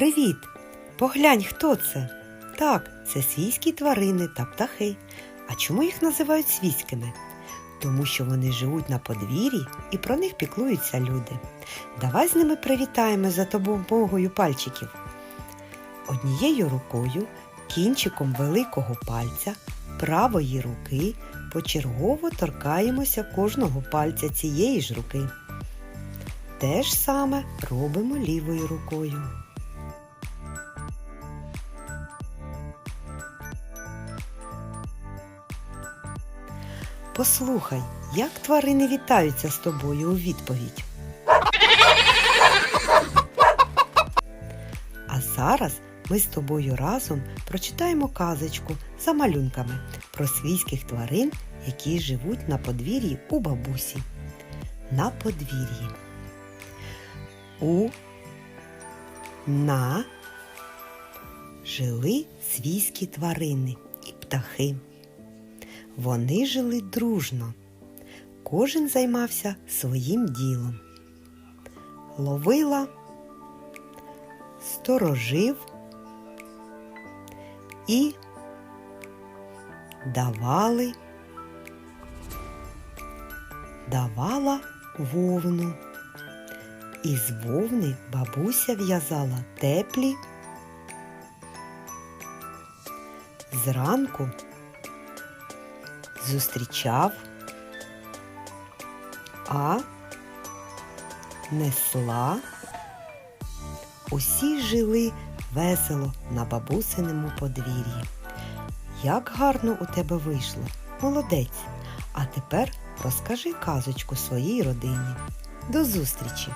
Привіт! Поглянь, хто це? Так, це свійські тварини та птахи. А чому їх називають свійськими? Тому що вони живуть на подвір'ї і про них піклуються люди. Давай з ними привітаємо за допомогою пальчиків. Однією рукою, кінчиком великого пальця, правої руки почергово торкаємося кожного пальця цієї ж руки. Те ж саме робимо лівою рукою. Послухай, як тварини вітаються з тобою у відповідь. А зараз ми з тобою разом прочитаємо казочку за малюнками про свійських тварин, які живуть на подвір'ї у бабусі. На подвір'ї. У на жили свійські тварини і птахи. Вони жили дружно. Кожен займався своїм ділом. Ловила, сторожив і давали, давала вовну. Із вовни бабуся в'язала теплі. Зранку зустрічав, а несла. Усі жили весело на бабусиному подвір'ї. Як гарно у тебе вийшло, молодець. А тепер розкажи казочку своїй родині. До зустрічі!